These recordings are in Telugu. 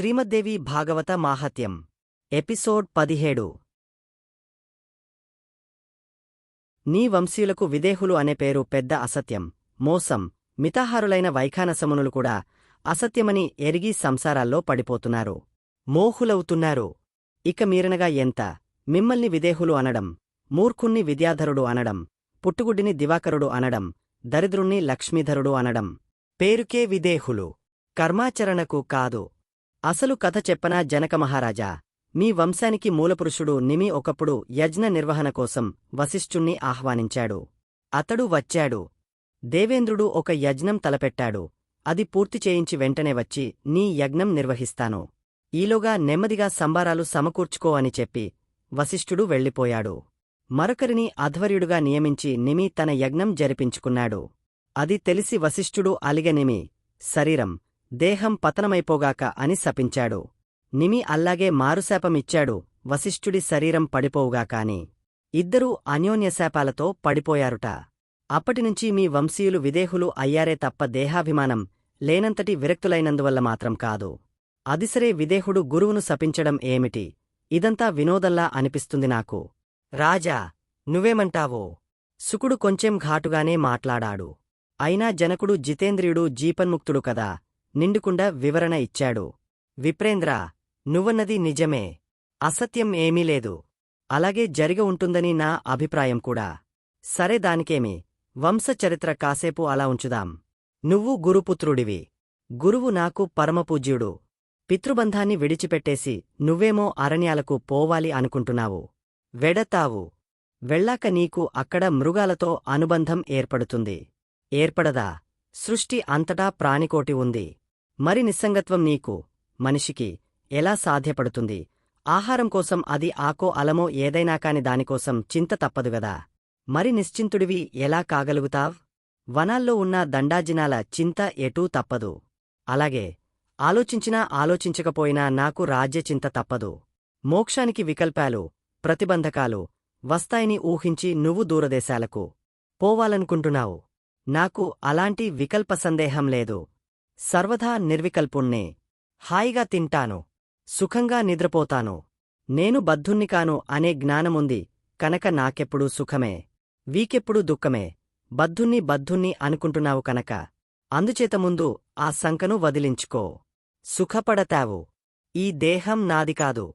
శ్రీమద్దేవి భాగవత మాహత్యం ఎపిసోడ్ పదిహేడు. నీ వంశీయులకు విదేహులు అనే పేరు పెద్ద అసత్యం మోసం మితాహారులైన వైఖానసమునులు కూడా అసత్యమని ఎరిగి సంసారాల్లో పడిపోతున్నారు. మోహులవుతున్నారు. ఇక మీరనగా ఎంత? మిమ్మల్ని విదేహులు అనడం మూర్ఖుణ్ణి విద్యాధరుడు అనడం పుట్టుగుడ్డిని దివాకరుడు అనడం దరిద్రుణ్ణి లక్ష్మీధరుడు అనడం పేరుకే విదేహులు. కర్మాచరణకు కాదు. అసలు కథ చెప్పనా జనక మహారాజా? మీ వంశానికి మూలపురుషుడు నిమి ఒకప్పుడు యజ్ఞ నిర్వహణ కోసం వశిష్ఠుణ్ణి ఆహ్వానించాడు. అతడు వచ్చాడు. దేవేంద్రుడు ఒక యజ్ఞం తలపెట్టాడు. అది పూర్తి చేయించి వెంటనే వచ్చి నీ యజ్ఞం నిర్వహిస్తాను. ఈలోగా నెమ్మదిగా సంబారాలు సమకూర్చుకో అని చెప్పి వశిష్ఠుడు వెళ్ళిపోయాడు. మరొకరిని అధ్వర్యుడుగా నియమించి నిమి తన యజ్ఞం జరిపించుకున్నాడు. అది తెలిసి వశిష్ఠుడు అలిగనిమి శరీరం దేహం పతనమైపోగాక అని శపించాడు. నిమి అల్లాగే మారుశాపమిచ్చాడు. వశిష్ఠుడి శరీరం పడిపోవుగాకాని. ఇద్దరూ అన్యోన్యశాపాలతో పడిపోయారుట. అప్పటినుంచి మీ వంశీయులు విదేహులు అయ్యారే తప్ప దేహాభిమానం లేనంతటి విరక్తులైనందువల్ల మాత్రం కాదు. అదిసరే విదేహుడు గురువును శపించడం ఏమిటి? ఇదంతా వినోదల్లా అనిపిస్తుంది నాకు. రాజా నువ్వేమంటావో? సుకుడు కొంచెం ఘాటుగానే మాట్లాడాడు. అయినా జనకుడు జితేంద్రియుడు జీపన్ముక్తుడు కదా. నిండుకుండా వివరణ ఇచ్చాడు. విప్రేంద్ర నువ్వన్నది నిజమే. అసత్యం ఏమీ లేదు. అలాగే జరిగ ఉంటుందని నా అభిప్రాయం కూడా. సరే దానికేమి. వంశచరిత్ర కాసేపు అలా ఉంచుదాం. నువ్వు గురుపుత్రుడివి. గురువు నాకు పరమపూజ్యుడు. పితృబంధాన్ని విడిచిపెట్టేసి నువ్వేమో అరణ్యాలకు పోవాలి అనుకుంటున్నావు. వెడతావు. వెళ్ళాక నీకు అక్కడ మృగాలతో అనుబంధం ఏర్పడుతుంది. ఏర్పడదా? సృష్టి అంతటా ప్రాణికోటి ఉంది. మరి నిస్సంగత్వం నీకు మనిషికి ఎలా సాధ్యపడుతుంది? ఆహారం కోసం అది ఆకో అలమో ఏదైనా కాని దానికోసం చింత తప్పదుగదా మరి నిశ్చింతుడివి ఎలా కాగలుగుతావ్? వనాల్లో ఉన్న దండాజినాల చింత ఎటూ తప్పదు. అలాగే ఆలోచించినా ఆలోచించకపోయినా నాకు రాజ్యచింత తప్పదు. మోక్షానికి వికల్పాలు ప్రతిబంధకాలు వస్తాయని ఊహించి నువ్వు దూరదేశాలకు పోవాలనుకుంటున్నావు. నాకు అలాంటి వికల్ప సందేహం లేదు. సర్వదా నిర్వికల్పుణ్ణే. హాయిగా తింటాను. సుఖంగా నిద్రపోతాను. నేను బద్ధుణ్ణి కాను అనే జ్ఞానముంది. కనుక నాకెప్పుడూ సుఖమే. వీకెప్పుడూ దుఃఖమే. బద్ధుణ్ణి బద్ధుణ్ణి అనుకుంటున్నావు కనుక. అందుచేత ముందు ఆ సంకను వదిలించుకో. సుఖపడతావు. ఈ దేహం నాది కాదు.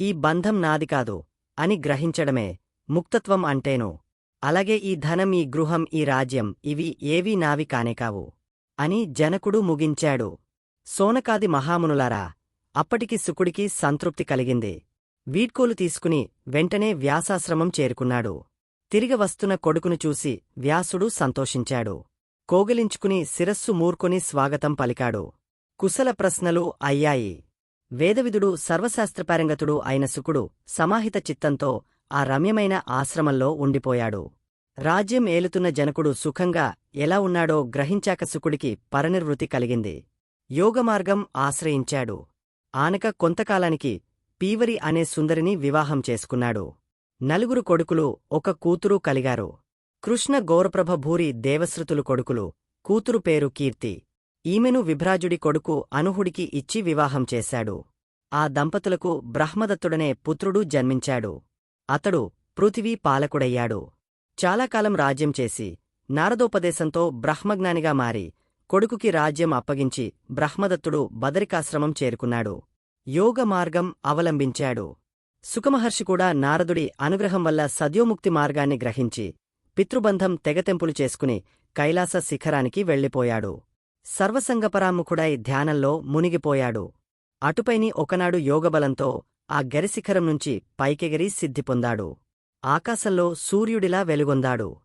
ఈ బంధం నాది కాదు అని గ్రహించడమే ముక్తత్వం అంటేను. అలాగే ఈ ధనం ఈ గృహం ఈ రాజ్యం ఇవి ఏవీ నావి కానేకావు అని జనకుడు ముగించాడు. సోనకాది మహామునులారా అప్పటికి శుకుడికి సంతృప్తి కలిగింది. వీడ్కోలు తీసుకుని వెంటనే వ్యాసాశ్రమం చేరుకున్నాడు. తిరిగి వస్తున్న కొడుకును చూసి వ్యాసుడు సంతోషించాడు. కోగిలించుకుని శిరస్సు మూర్కొని స్వాగతం పలికాడు. కుశల ప్రశ్నలు అయ్యాయి. వేదవిధుడు సర్వశాస్త్రపారంగతుడు అయిన శుకుడు సమాహిత చిత్తంతో ఆ రమ్యమైన ఆశ్రమంలో ఉండిపోయాడు. రాజ్యం ఏలుతున్న జనకుడు సుఖంగా ఎలా ఉన్నాడో గ్రహించాక సుకుడికి పరనిర్వృతి కలిగింది. యోగమార్గం ఆశ్రయించాడు. ఆనక కొంతకాలానికి పీవరి అనే సుందరిని వివాహం చేసుకున్నాడు. నలుగురు కొడుకులు ఒక కూతురు కలిగారు. కృష్ణ గౌరప్రభ భూరి దేవశ్రుతులు కొడుకులు. కూతురు పేరు కీర్తి. ఈమెను విభ్రాజుడి కొడుకు అనుహుడికి ఇచ్చి వివాహం చేశాడు. ఆ దంపతులకు బ్రహ్మదత్తుడనే పుత్రుడు జన్మించాడు. అతడు పృథివీ పాలకుడయ్యాడు. చాలాకాలం రాజ్యం చేసి నారదోపదేశంతో బ్రహ్మజ్ఞానిగా మారి కొడుకుకి రాజ్యం అప్పగించి బ్రహ్మదత్తుడు బదరికాశ్రమం చేరుకున్నాడు. యోగ మార్గం అవలంబించాడు. సుఖమహర్షి కూడా నారదుడి అనుగ్రహం వల్ల సద్యోముక్తి మార్గాన్ని గ్రహించి పితృబంధం తెగతెంపులు చేసుకుని కైలాస శిఖరానికి వెళ్ళిపోయాడు. సర్వసంగపరాముఖుడై ధ్యానంలో మునిగిపోయాడు. అటుపైని ఒకనాడు యోగబలంతో ఆ గరిశిఖరం నుంచి పైకెగిరి సిద్ధిపొందాడు ఆకాశంలో సూర్యుడిలా వెలుగొందాడు.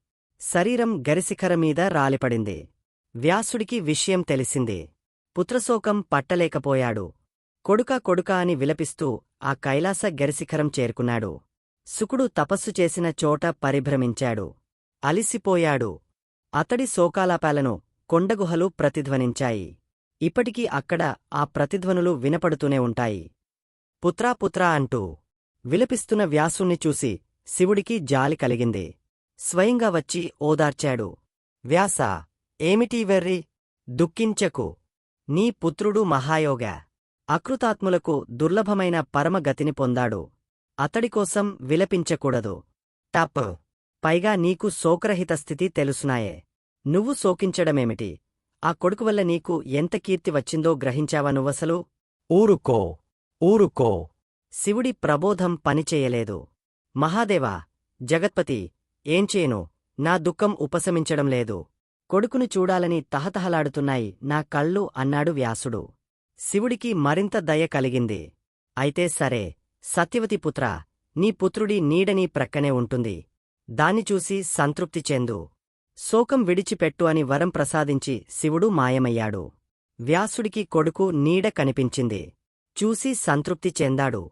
శరీరం గరిశిఖరమీద రాలిపడింది. వ్యాసుడికి విషయం తెలిసింది. పుత్రశోకం పట్టలేకపోయాడు. కొడుకా కొడుకా అని విలపిస్తూ ఆ కైలాస గరిశిఖరం చేరుకున్నాడు. సుకుడు తపస్సు చేసిన చోట పరిభ్రమించాడు. అలిసిపోయాడు. అతడి శోకాలాపాలను కొండగుహలు ప్రతిధ్వనించాయి. ఇప్పటికీ అక్కడ ఆ ప్రతిధ్వనులు వినపడుతూనే ఉంటాయి. పుత్రా పుత్రా అంటూ విలపిస్తున్న వ్యాసుణ్ణి చూసి శివుడికి జాలి కలిగింది. స్వయంగా వచ్చి ఓదార్చాడు. వ్యాస ఏమిటీ వెర్రి? దుఃఖించకు. నీ పుత్రుడు మహాయోగ. అకృతాత్ములకు దుర్లభమైన పరమగతిని పొందాడు. అతడికోసం విలపించకూడదు. టప్. పైగా నీకు శోకరహిత స్థితి తెలుసునాయే. నువ్వు శోకించడమేమిటి? ఆ కొడుకు వల్ల నీకు ఎంత కీర్తి వచ్చిందో గ్రహించావా నువ్వసలు? ఊరుకో. ఊరుకో. శివుడి ప్రబోధం పనిచేయలేదు. మహాదేవా జగత్పతి ఏం చేయను నా దుఃఖం ఉపశమించడం లేదు. కొడుకును చూడాలని తహతహలాడుతున్నాయి నా కళ్ళు అన్నాడు వ్యాసుడు. శివుడికి మరింత దయ కలిగింది. అయితే సరే సత్యవతి పుత్ర నీ పుత్రుడి నీడని ప్రక్కనే ఉంటుంది. దాన్ని చూసి సంతృప్తి చెందు. శోకం విడిచిపెట్టు అని వరం ప్రసాదించి శివుడు మాయమయ్యాడు. వ్యాసుడికి కొడుకు నీడ కనిపించింది. చూసి సంతృప్తి చెందాడు.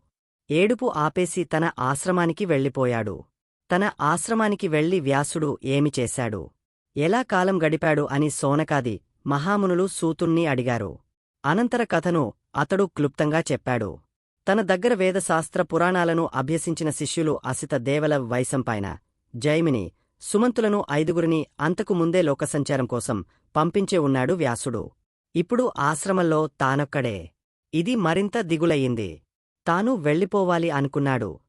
ఏడుపు ఆపేసి తన ఆశ్రమానికి వెళ్ళిపోయాడు. తన ఆశ్రమానికి వెళ్ళి వ్యాసుడు ఏమి చేశాడు? ఎలా కాలం గడిపాడు అని సోనకాది మహామునులు సూతుణ్ణి అడిగారు. అనంతర కథను అతడు క్లుప్తంగా చెప్పాడు. తన దగ్గర వేదశాస్త్ర పురాణాలను అభ్యసించిన శిష్యులు అసిత దేవల వైసంపాయన జైమిని సుమంతులను ఐదుగురిని అంతకు ముందే లోకసంచారం కోసం పంపించే ఉన్నాడు వ్యాసుడు. ఇప్పుడు ఆశ్రమంలో తానొక్కడే. ఇది మరింత దిగులయ్యింది. తాను వెళ్ళిపోవాలి అనుకున్నాడు.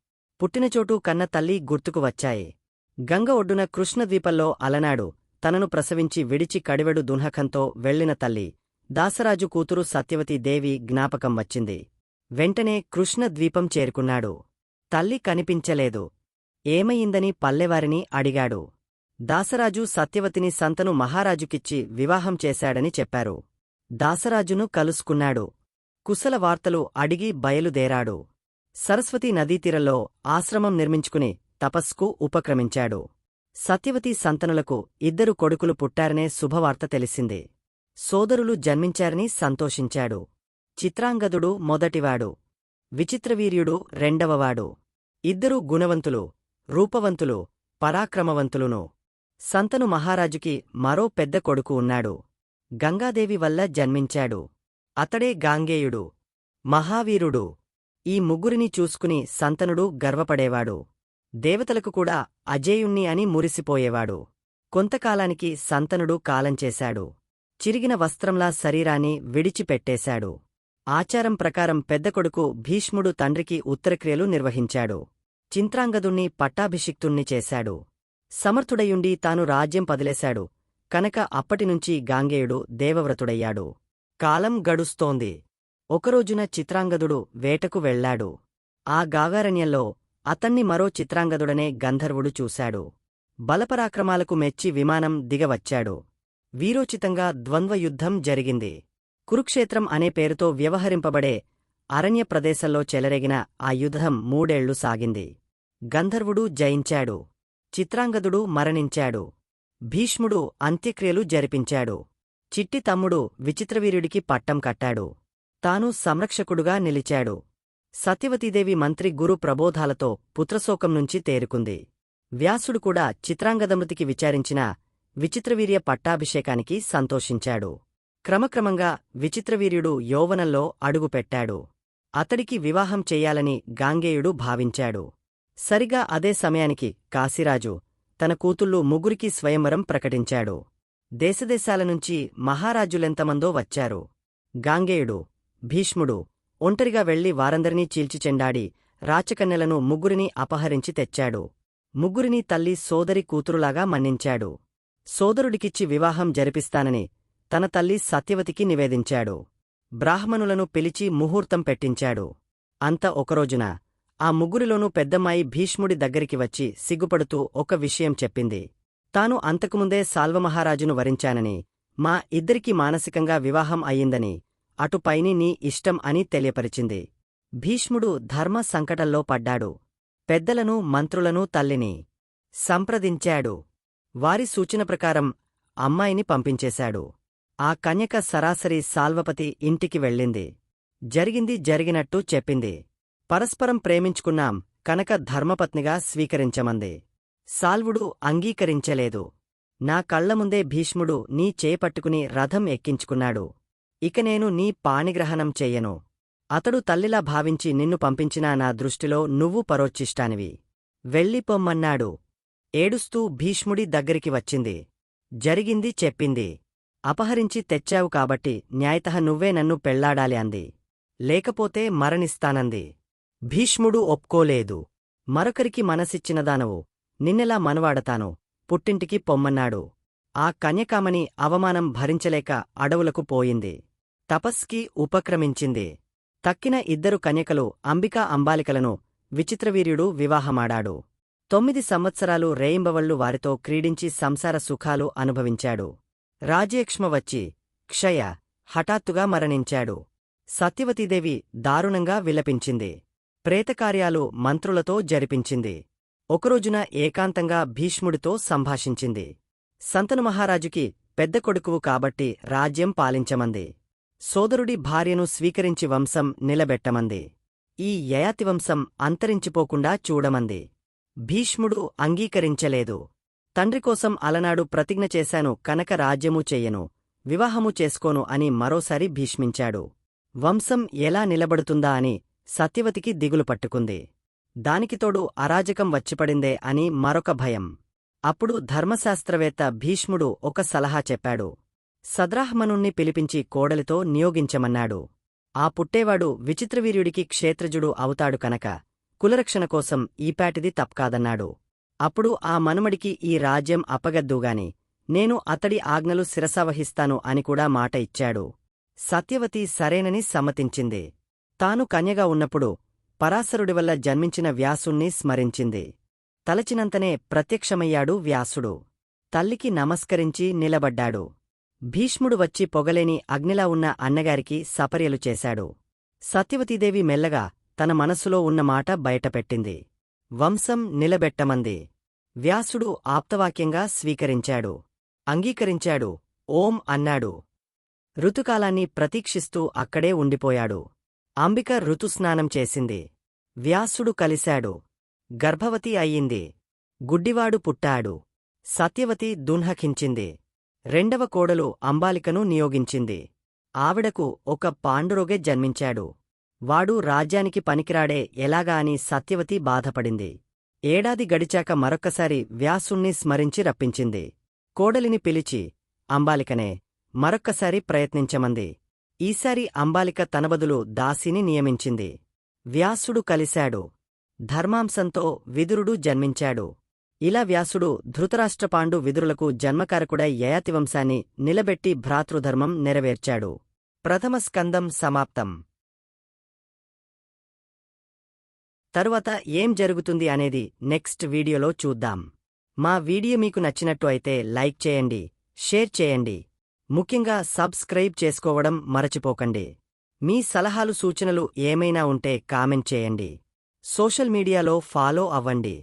పుట్టినచోటు కన్న తల్లి గుర్తుకు వచ్చాయి. గంగ ఒడ్డున కృష్ణద్వీపంలో అలనాడు. తనను ప్రసవించి విడిచి కడివెడు దున్హకంతో వెళ్ళిన తల్లి. దాసరాజు కూతురు సత్యవతి దేవి జ్ఞాపకం వచ్చింది. వెంటనే కృష్ణద్వీపం చేరుకున్నాడు. తల్లి కనిపించలేదు. ఏమయిందని పల్లెవారిని అడిగాడు. దాసరాజు సత్యవతిని సంతను మహారాజుకిచ్చి వివాహం చేశాడని చెప్పారు. దాసరాజును కలుసుకున్నాడు. కుశల వార్తలు అడిగి బయలుదేరాడు. సరస్వతీ నదీతీరంలో ఆశ్రమం నిర్మించుకుని తపస్కు ఉపక్రమించాడు. సత్యవతి సంతనులకు ఇద్దరు కొడుకులు పుట్టారనే శుభవార్త తెలిసింది. సోదరులు జన్మించారని సంతోషించాడు. చిత్రాంగదుడు మొదటివాడు. విచిత్రవీర్యుడు రెండవవాడు. ఇద్దరు గుణవంతులు రూపవంతులు పరాక్రమవంతులును. సంతను మహారాజుకి మరో పెద్ద కొడుకు ఉన్నాడు. గంగాదేవి వల్ల జన్మించాడు. అతడే గాంగేయుడు మహావీరుడు. ఈ ముగ్గురిని చూసుకుని సంతనుడు గర్వపడేవాడు. దేవతలకు కూడా అజేయుణ్ణి అని మురిసిపోయేవాడు. కొంతకాలానికి సంతనుడు కాలంచేశాడు చిరిగిన వస్త్రంలా శరీరాన్ని విడిచిపెట్టేశాడు. ఆచారం ప్రకారం పెద్ద కొడుకు భీష్ముడు తండ్రికి ఉత్తరక్రియలు నిర్వహించాడు. చింత్రాంగదుణ్ణి పట్టాభిషిక్తుణ్ణి చేశాడు. సమర్థుడయుండి తాను రాజ్యం పదిలేశాడు. కనుక అప్పటినుంచి గాంగేయుడు దేవవ్రతుడయ్యాడు. కాలం గడుస్తోంది. ఒకరోజున చిత్రాంగదుడు వేటకు వెళ్ళాడు ఆ గాగారణ్యంలో అతన్ని మరో చిత్రాంగదుడనే గంధర్వుడు చూశాడు. బలపరాక్రమాలకు మెచ్చి విమానం దిగవచ్చాడు. వీరోచితంగా ద్వంద్వయుద్ధం జరిగింది. కురుక్షేత్రం అనే పేరుతో వ్యవహరింపబడే అరణ్య ప్రదేశంలో చెలరేగిన ఆ యుద్ధం మూడేళ్ళు సాగింది. గంధర్వుడు జయించాడు. చిత్రాంగదుడు మరణించాడు. భీష్ముడు అంత్యక్రియలు జరిపించాడు. చిట్టి తమ్ముడు విచిత్రవీరుడికి పట్టం కట్టాడు. తాను సంరక్షకుడుగా నిలిచాడు. సత్యవతీదేవి మంత్రి గురు ప్రబోధాలతో పుత్రశోకం నుంచి తేరుకుంది. వ్యాసుడు కూడా చిత్రాంగదమృతికి విచారించిన విచిత్రవీర్య పట్టాభిషేకానికి సంతోషించాడు. క్రమక్రమంగా విచిత్రవీర్యుడు యౌవనంలో అడుగుపెట్టాడు. అతడికి వివాహం చెయ్యాలని గాంగేయుడు భావించాడు. సరిగా అదే సమయానికి కాశీరాజు తన కూతుళ్ళు ముగ్గురికి స్వయంవరం ప్రకటించాడు. దేశదేశాల నుంచి మహారాజులెంతమందో వచ్చారు. గాంగేయుడు భీష్ముడు ఒంటరిగా వెళ్ళి వారందరినీ చీల్చిచెండాడి రాచకన్యలను ముగ్గురిని అపహరించి తెచ్చాడు. ముగ్గురిని తల్లి సోదరి కూతురులాగా మన్నించాడు. సోదరుడికిచ్చి వివాహం జరిపిస్తానని తన తల్లి సత్యవతికి నివేదించాడు. బ్రాహ్మణులను పిలిచి ముహూర్తం పెట్టించాడు. అంత ఒకరోజున ఆ ముగ్గురిలోనూ పెద్దమ్మాయి భీష్ముడి దగ్గరికి వచ్చి సిగ్గుపడుతూ ఒక విషయం చెప్పింది. తాను అంతకుముందే సాల్వమహారాజును వరించానని మా ఇద్దరికీ మానసికంగా వివాహం అయ్యిందని అటుపైని నీ ఇష్టం అని తెలియపరిచింది. భీష్ముడు ధర్మ సంకటంలో పడ్డాడు. పెద్దలను మంత్రులను తల్లిని సంప్రదించాడు. వారి సూచన ప్రకారం అమ్మాయిని పంపించేశాడు. ఆ కన్యక సరాసరి సాల్వపతి ఇంటికి వెళ్ళింది. జరిగింది జరిగినట్టు చెప్పింది. పరస్పరం ప్రేమించుకున్నాం కనుక ధర్మపత్నిగా స్వీకరించమంది. సాల్వుడు అంగీకరించలేదు. నా కళ్ళముందే భీష్ముడు నీ చేపట్టుకుని రథం ఎక్కించుకున్నాడు. ఇక నేను నీ పాణిగ్రహణం చెయ్యను. అతడు తల్లిలా భావించి నిన్ను పంపించినా నా దృష్టిలో నువ్వు పరోచ్చిష్టానివి వెళ్ళిపొమ్మన్నాడు. ఏడుస్తూ భీష్ముడి దగ్గరికి వచ్చింది. జరిగింది చెప్పింది. అపహరించి తెచ్చావు కాబట్టి న్యాయతః నువ్వే నన్ను పెళ్ళాడాలి అంది. లేకపోతే మరణిస్తానంది. భీష్ముడు ఒప్పుకోలేదు. మరొకరికి మనసిచ్చినదానవు. నిన్నెలా మనవాడతాను? పుట్టింటికి పొమ్మన్నాడు. ఆ కన్యకామని అవమానం భరించలేక అడవులకు పోయింది. తపస్కి ఉపక్రమించింది. తక్కిన ఇద్దరు కన్యకలు అంబికా అంబాలికలను విచిత్రవీర్యుడు వివాహమాడాడు. తొమ్మిది సంవత్సరాలు రేయింబవళ్ళు వారితో క్రీడించి సంసార సుఖాలు అనుభవించాడు. రాజేక్ష్మ వచ్చి క్షయ హఠాత్తుగా మరణించాడు. సత్యవతీదేవి దారుణంగా విలపించింది. ప్రేతకార్యాలు మంత్రులతో జరిపించింది. ఒకరోజున ఏకాంతంగా భీష్ముడితో సంభాషించింది. సంతను మహారాజుకి పెద్ద కొడుకువు కాబట్టి రాజ్యం పాలించమంది. సోదరుడి భార్యను స్వీకరించి వంశం నిలబెట్టమంది. ఈ యయాతి వంశం అంతరించిపోకుండా చూడమంది. భీష్ముడు అంగీకరించలేదు. తండ్రికోసం అలనాడు ప్రతిజ్ఞ చేశాను కనక రాజ్యము చెయ్యను వివాహము చేసుకోను అని మరోసారి భీష్మించాడు. వంశం ఎలా నిలబడుతుందా అని సత్యవతికి దిగులు పట్టుకుంది. దానికితోడు అరాజకం వచ్చిపడిందే అని మరొక భయం. అప్పుడు ధర్మశాస్త్రవేత్త భీష్ముడు ఒక సలహా చెప్పాడు. సద్రాహ్మనుణ్ణి పిలిపించి కోడలితో నియోగించమన్నాడు. ఆ పుట్టేవాడు విచిత్రవీర్యుడికి క్షేత్రజుడు అవుతాడు కనుక కులరక్షణ కోసం ఈపాటిది తప్కాదన్నాడు. అప్పుడు ఆ మనుమడికి ఈ రాజ్యం అప్పగద్దుగాని నేను అతడి ఆజ్ఞలు శిరసావహిస్తాను అని కూడా మాట ఇచ్చాడు. సత్యవతి సరేనని సమ్మతించింది. తాను కన్యగా ఉన్నప్పుడు పరాశరుడి వల్ల జన్మించిన వ్యాసుణ్ణి స్మరించింది. తలచినంతనే ప్రత్యక్షమయ్యాడు వ్యాసుడు. తల్లికి నమస్కరించి నిలబడ్డాడు. భీష్ముడు వచ్చి పొగలేని అగ్నిలా ఉన్న అన్నగారికి సపర్యలు చేశాడు. సత్యవతీదేవి మెల్లగా తన మనసులో ఉన్న మాట బయటపెట్టింది. వంశం నిలబెట్టమంది. వ్యాసుడు ఆప్తవాక్యంగా స్వీకరించాడు. అంగీకరించాడు. ఓం అన్నాడు. ఋతుకాలాన్ని ప్రతీక్షిస్తూ అక్కడే ఉండిపోయాడు. అంబిక ఋతుస్నానం చేసింది. వ్యాసుడు కలిశాడు. గర్భవతి అయ్యింది. గుడ్డివాడు పుట్టాడు. సత్యవతి దున్హకించింది. రెండవ కోడలు అంబాలికను నియోగించింది. ఆవిడకు ఒక పాండురోగే జన్మించాడు. వాడు రాజ్యానికి పనికిరాడే ఎలాగా అని సత్యవతి బాధపడింది. ఏడాది గడిచాక మరొక్కసారి వ్యాసుణ్ణి స్మరించి రప్పించింది. కోడలిని పిలిచి అంబాలికనే మరొక్కసారి ప్రయత్నించమంది. ఈసారి అంబాలిక తనబదులు దాసిని నియమించింది. వ్యాసుడు కలిశాడు. ధర్మాంశంతో విదురుడు జన్మించాడు. ఇలా వ్యాసుడు ధృతరాష్ట్రపాండు విదురులకు జన్మకారకుడై యయాతివంశాన్ని నిలబెట్టి భ్రాతృధర్మం నెరవేర్చాడు. ప్రథమ స్కందం సమాప్తం. తరువాత ఏం జరుగుతుంది అనేది నెక్స్ట్ వీడియోలో చూద్దాం. మా వీడియో మీకు నచ్చినట్టు అయితే లైక్ చేయండి షేర్ చేయండి. ముఖ్యంగా సబ్స్క్రైబ్ చేసుకోవడం మరచిపోకండి. మీ సలహాలు సూచనలు ఏమైనా ఉంటే కామెంట్ చేయండి. సోషల్ మీడియాలో ఫాలో అవ్వండి.